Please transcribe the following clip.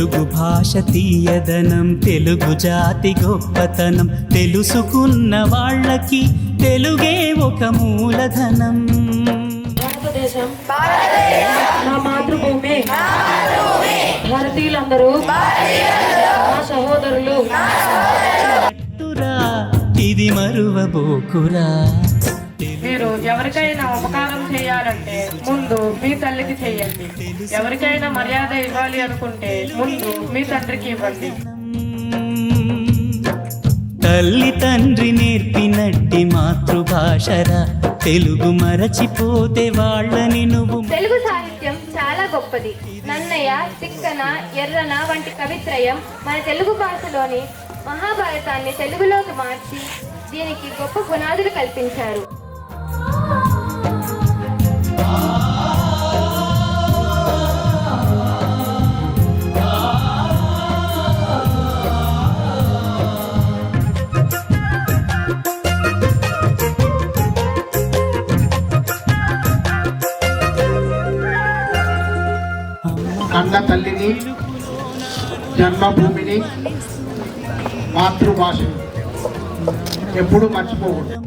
భాష తీయదనం తెలుగు జాతి గొప్పతనం తెలుసుకున్న వాళ్ళకి తెలుగే ఒక మూలధనం. భారతదేశం నా మాతృభూమి భారతీయులందరూ నా సహోదరులు. ఇది మరువబోకురా. మీరు ఎవరికైనా ఉపకారం చేయాలంటే ముందు మీ తల్లికి చేయండి. ఎవరికైనా మర్యాద ఇవ్వాలి అనుకుంటే ముందు మీ తండ్రికి ఇవ్వండి. తల్లి తండ్రి నేర్పినట్టి మాతృభాషరా తెలుగు మరచిపోతే వాళ్ళని నువ్వు తెలుగు సాహిత్యం చాలా గొప్పది. నన్నయ్య తిక్కన ఎర్రన వంటి కవిత్రయం మన తెలుగు భాషలోని మహాభారతాన్ని తెలుగులోకి మార్చి దీనికి గొప్ప పునాదులు కల్పించారు. కన్న తల్లిని జన్మభూమిని మాతృభాషని ఎప్పుడూ మర్చిపోకూడదు.